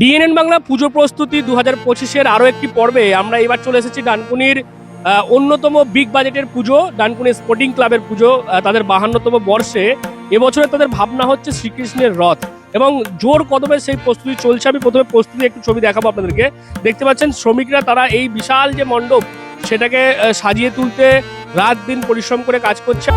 DNN Bangla পুজো প্রস্তুতি দু হাজার পঁচিশের আরও একটি পর্বে আমরা এবার চলে এসেছি ডানকুনির অন্যতম বিগ বাজেটের পুজো, ডানকুনি স্পোর্টিং ক্লাবের পুজো তাদের বাহান্নতম বর্ষে। এবছরে তাদের ভাবনা হচ্ছে শ্রীকৃষ্ণের রথ। এবং জোর কদমে সেই প্রস্তুতি চলছে। আমি প্রথমে প্রস্তুতি একটু ছবি দেখাবো আপনাদেরকে। দেখতে পাচ্ছেন, শ্রমিকরা তারা এই বিশাল যে মণ্ডপ, সেটাকে সাজিয়ে তুলতে রাত দিন পরিশ্রম করে কাজ করছে।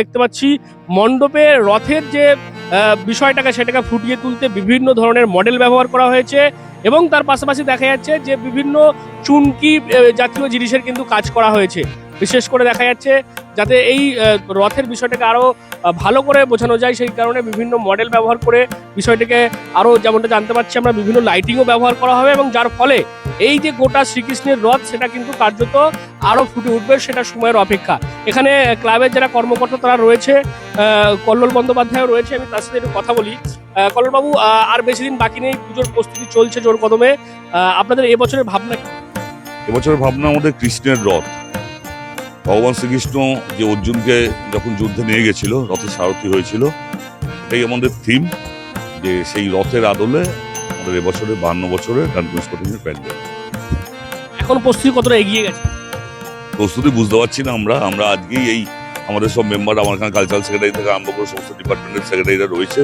দেখতে পাচ্ছি, মণ্ডপে রথের যে বিষয়টাকে সেটাকে ফুটিয়ে তুলতে বিভিন্ন ধরনের মডেল ব্যবহার করা হয়েছে এবং তার পাশাপাশি দেখা যাচ্ছে যে বিভিন্ন চুনকি জাতীয় জিনিসের কিন্তু কাজ করা হয়েছে। বিশেষ করে দেখা যাচ্ছে যাতে এই রথের বিষয়টাকে আরও ভালো করে বোঝানো যায়, সেই কারণে বিভিন্ন মডেল ব্যবহার করে বিষয়টিকে আরও যেমনটা জানতে পারছি আমরা, বিভিন্ন লাইটিংও ব্যবহার করা হবে এবং যার ফলে এই যে গোটা শ্রীকৃষ্ণের রথ, সেটা কিন্তু কার্যত আরও ফুটে উঠবে সেটা সময়ের অপেক্ষা। এখানে ক্লাবের যারা কর্মকর্তা তারা রয়েছে কল্লোল বন্দ্যোপাধ্যায় রয়েছে, আমি তার সাথে একটু কথা বলি। কল্লোলবাবু আর বেশি দিন বাকি নেই, পুজোর প্রস্তুতি চলছে জোর কদমে। আপনাদের এবছরের ভাবনা কি? এবছর ভাবনা আমাদের কৃষ্ণের রথ। ভগবান শ্রীকৃষ্ণ যে অর্জুনকে যখন যুদ্ধে নিয়ে গেছিল রথের সারথি হয়েছিল এটাই আমাদের থিম যে সেই রথের আদলে আমাদের এবছরে বান্ন বছরে স্পোর্টিংয়ের প্যান্ডেল এখন প্রস্তুতি কতটা এগিয়ে গেছে? প্রস্তুতি বুঝতে পারছি না আমরা। আমরা আজকেই এই আমাদের সব মেম্বার আমার এখানে কালচারাল সেক্রেটারি থেকে আরম্ভ করে সমস্ত ডিপার্টমেন্টের সেক্রেটারিরা রয়েছে।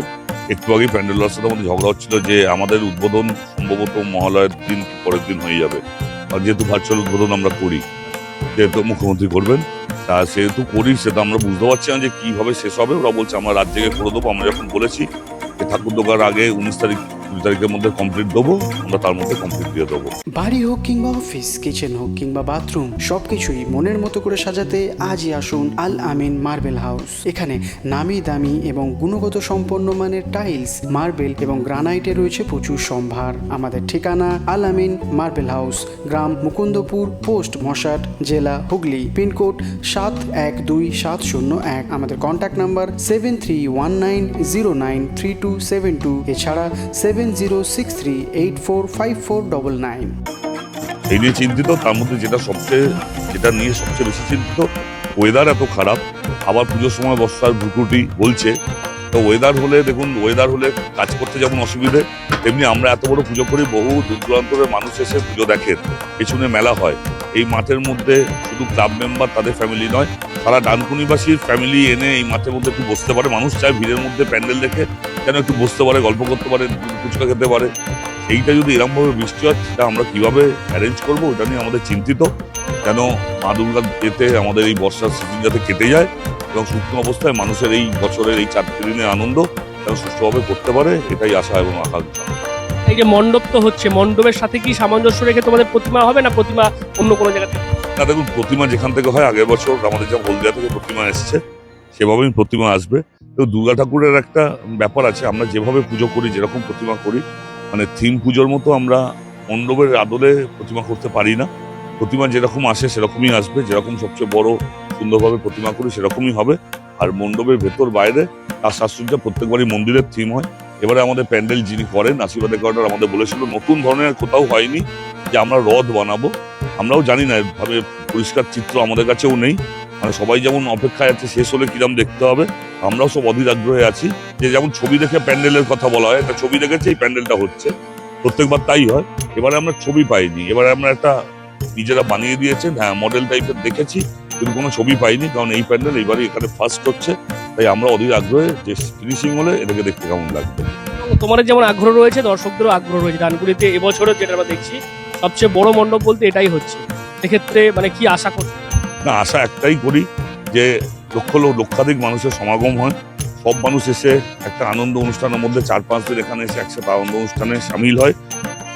একটু আগেই প্যান্ডেলার সাথে আমাদের ঝগড়া হচ্ছিল যে আমাদের উদ্বোধন সম্ভবত মহালয়ের দিন পরের দিন হয়ে যাবে। আর যেহেতু ভার্চুয়াল উদ্বোধন আমরা করি যেহেতু মুখ্যমন্ত্রী করবেন। তা সেহেতু করি সেটা আমরা বুঝতে পারছি না যে কীভাবে শেষ হবে। ওরা বলছে, আমরা জেগে করে দেবো। আমরা যখন বলেছি ঠাকুর দোকার আগে উনিশ তারিখ কুড়ি তারিখের মধ্যে কমপ্লিট দেবো, আমরা তার মধ্যে কমপ্লিট দিয়ে দেবো। বাড়ি হোক কিংবা অফিস কিচেন হোক কিংবা বাথরুম সবকিছুই মনের মতো করে সাজাতে আজই আসুন আল আমিন মার্বেল হাউস এখানে নামি দামি এবং গুণগত সম্পন্ন মানের টাইলস মার্বেল এবং গ্রানাইটে রয়েছে প্রচুর সম্ভার। আমাদের ঠিকানা আল আমিন মার্বেল হাউস গ্রাম মুকুন্দপুর, পোস্ট মশাট, জেলা হুগলি, পিনকোড সাত এক দুই সাত শূন্য এক। আমাদের contact number seven three one nine zero nine three two seven two এছাড়া সেভেন এই নিয়ে চিন্তিত, তার মধ্যে যেটা সবচেয়ে, যেটা নিয়ে সবচেয়ে বেশি চিন্তিত ওয়েদার এত খারাপ, আবার পুজোর সময় বর্ষার ভুকুটি বলছে, তো ওয়েদার হলে দেখুন ওয়েদার হলে কাজ করতে যেমন অসুবিধে, তেমনি আমরা এত বড় পুজো করি, বহু দূর দূরান্তরের মানুষ এসে পুজো দেখেন, পেছনে মেলা হয়। এই মাঠের মধ্যে শুধু ক্লাব মেম্বার তাদের ফ্যামিলি নয়, সারা ডানকুনিবাসীর ফ্যামিলি এনে এই মাঠের মধ্যে একটু বসতে পারে, মানুষ চায় ভিড়ের মধ্যে প্যান্ডেল দেখে যেন একটু বসতে পারে গল্প করতে পারে ফুচকা খেতে পারে? এইটা যদি এরমভাবে বৃষ্টি হয় সেটা আমরা কীভাবে অ্যারেঞ্জ করব? ওটা নিয়ে আমাদের চিন্তিত। কেন মা দুর্গার এতে আমাদের এই বর্ষার সিজন যাতে কেটে যায় এবং সুস্থ অবস্থায় মানুষের এই বছরের এই চারটি দিনের আনন্দ যেন সুস্থভাবে করতে পারে? এটাই আশা এবং আকাঙ্ক্ষা। এই যে মণ্ডপ তো হচ্ছে মণ্ডপের সাথে কি সামঞ্জস্য রেখে তোমাদের প্রতিমা হবে না প্রতিমা অন্য কোনো জায়গা থেকে? না দেখুন প্রতিমা যেখান থেকে হয় আগের বছর আমাদের যেমন হলদিয়া থেকে প্রতিমা এসছে সেভাবেই প্রতিমা আসবে। তো দুর্গা ঠাকুরের একটা ব্যাপার আছে, আমরা যেভাবে পুজো করি, যেরকম প্রতিমা করি মানে থিম পুজোর মতো আমরা মণ্ডপের আদলে প্রতিমা করতে পারি না। প্রতিমা যেরকম আসে, সেরকমই আসবে, যেরকম সবচেয়ে বড় সুন্দরভাবে প্রতিমা করি, সেরকমই হবে। আর মণ্ডপের ভেতর বাইরে, তার সাজসজ্জা প্রত্যেকবারই মন্দিরের থিম হয়। এবারে আমাদের প্যান্ডেল যিনি করেন, আশীর্বাদ করার আমাদের বলেছিল, নতুন ধরনের কোথাও হয়নি যে আমরা রথ বানাবো। আমরাও জানি না, এভাবে পরিষ্কার চিত্র আমাদের কাছেও নেই। মানে সবাই যেমন অপেক্ষায় আছে, শেষ হলে কিরম দেখতে হবে। আমরাও সব অধীর আগ্রহে আছি যে যেমন ছবি দেখে প্যান্ডেলের কথা বলা হয় একটা ছবি দেখেছে এই প্যান্ডেলটা হচ্ছে। প্রত্যেকবার তাই হয়। এবারে আমরা ছবি পাইনি। এবারে আমরা একটা নিজেরা বানিয়ে দিয়েছেন। হ্যাঁ মডেল টাইপের দেখেছি কিন্তু কোনো ছবি পাইনি কারণ এই প্যান্ডেল এবারে এখানে ফার্স্ট হচ্ছে। তাই আমরা অধীর আগ্রহে যে ফিনিশিং হলে এটাকে দেখতে কেমন লাগবে। তোমার যেমন আগ্রহ রয়েছে দর্শকদেরও আগ্রহ রয়েছে। ডানকুনিতে এবছরও যেটা আমরা দেখছি সবচেয়ে বড় মণ্ডপ বলতে এটাই হচ্ছে। সেক্ষেত্রে মানে কি আশা করছ না আশা একটাই করি যে লক্ষ লক্ষাধিক মানুষের সমাগম হয়। সব মানুষ এসে একটা আনন্দ অনুষ্ঠানের মধ্যে চার পাঁচ দিন এখানে এসে একসাথে আনন্দ অনুষ্ঠানে সামিল হয়।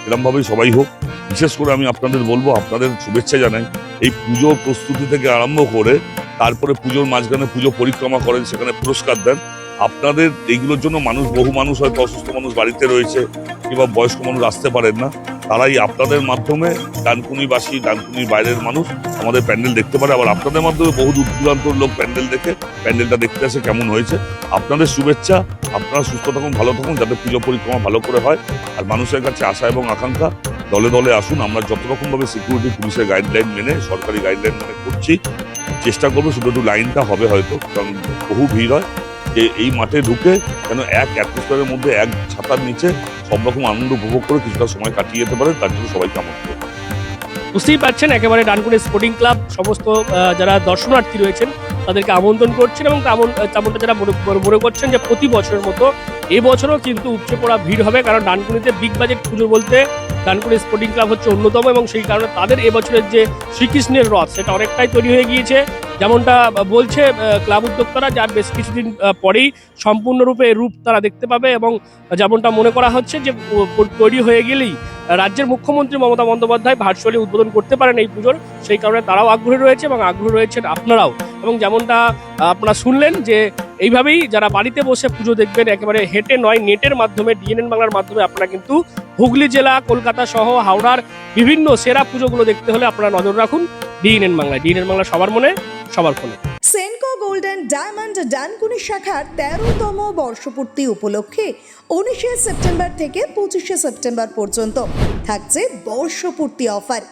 এরমভাবেই সবাই হোক। বিশেষ করে আমি আপনাদের বলব, আপনাদের শুভেচ্ছা জানাই। এই পুজো প্রস্তুতি থেকে আরম্ভ করে তারপরে পুজোর মাঝখানে পুজো পরিক্রমা করেন, সেখানে পুরস্কার দেন। আপনাদের এইগুলোর জন্য মানুষ, বহু মানুষ হয়তো অসুস্থ মানুষ বাড়িতে রয়েছে কিংবা বয়স্ক মানুষ আসতে পারেন না। তারাই আপনাদের মাধ্যমে ডানকুনিবাসী, ডানকুনির বাইরের মানুষ আমাদের প্যান্ডেল দেখতে পারে। আবার আপনাদের মাধ্যমে বহু দূর দূরান্তর লোক প্যান্ডেল দেখে, প্যান্ডেলটা দেখতে আসে কেমন হয়েছে। আপনাদের শুভেচ্ছা, আপনারা সুস্থ থাকুন, ভালো থাকুন, যাতে পুজো পরিক্রমা ভালো করে হয়। আর মানুষের কাছে আশা এবং আকাঙ্ক্ষা, দলে দলে আসুন। আমরা যত রকম ভাবে সিকিউরিটি পুলিশের গাইডলাইন মেনে, সরকারি গাইডলাইন মেনে করছি, চেষ্টা করব শুধু একটু লাইনটা হবে হয়তো, কারণ বহু ভিড় হয়। যে এই মাঠে ঢুকে যেন এক অ্যাটমসফিয়ারের মধ্যে এক ছাতার নিচে সব রকম আনন্দ উপভোগ করে কিছুটা সময় কাটিয়ে যেতে পারে, তার জন্য সবাইকে আমন্ত্রণ বুঝতেই পারছেন, একেবারে ডানকুনি স্পোর্টিং ক্লাব সমস্ত যারা দর্শনার্থী রয়েছেন, তাদেরকে আমন্ত্রণ করছেন এবং তেমন তেমনটা যারা মনে- করছেন যে প্রতি বছরের মতো এবছরও কিন্তু উপচে পড়া ভিড় হবে, কারণ ডানকুনিতে বিগ বাজেট পুজো বলতে ডানকুনি স্পোর্টিং ক্লাব হচ্ছে অন্যতম এবং সেই কারণে তাদের এবছরের যে শ্রীকৃষ্ণের রথ, সেটা অনেকটাই তৈরি হয়ে গিয়েছে। যেমনটা বলছে ক্লাব উদ্যোক্তারা, যার বেশ কিছুদিন পরেই সম্পূর্ণরূপে রূপ তারা দেখতে পাবে এবং যেমনটা মনে করা হচ্ছে যে তৈরি হয়ে গেলেই রাজ্যের মুখ্যমন্ত্রী মমতা বন্দ্যোপাধ্যায় ভার্চুয়ালি উদ্বোধন করতে পারেন এই পুজোর। সেই কারণে তারাও আগ্রহী রয়েছে এবং আগ্রহী রয়েছেন আপনারাও। এবং যেমনটা আপনারা শুনলেন যে, এইভাবেই যারা বাড়িতে বসে পুজো দেখবেন, একেবারে হেঁটে নয়, নেটের মাধ্যমে, ডিএনএন বাংলার মাধ্যমে আপনারা কিন্তু হুগলি জেলা, কলকাতা সহ হাওড়ার বিভিন্ন সেরা পুজোগুলো দেখতে হলে আপনারা নজর রাখুন ডিএনএন বাংলায়। ডিএনএন বাংলা সবার মনে। সবার ফোনে। সেনকো গোল্ডেন ডায়মন্ড ডানকুনি শাখার তেরোতম বর্ষপূর্তি উপলক্ষে উনিশে সেপ্টেম্বর থেকে পঁচিশে সেপ্টেম্বর পর্যন্ত থাকছে বর্ষপূর্তি অফার,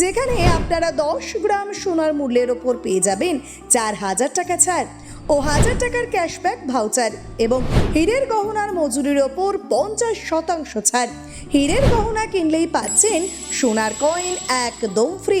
যেখানে আপনারা দশ গ্রাম সোনার মূল্যের ওপর পেয়ে যাবেন চার হাজার টাকা ছাড় ও হাজার টাকার ক্যাশব্যাক ভাউচার এবং হীরের গহনার মজুরির ওপর পঞ্চাশ শতাংশ ছাড়। হীরের গহনা কিনলেই পাচ্ছেন সোনার কয়েন একদম free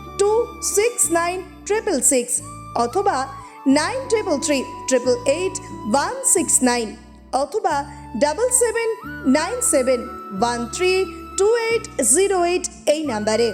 two six nine triple six অথবা nine triple three triple eight one six nine অথবা double seven nine seven one three two eight zero eight এই নাম্বারে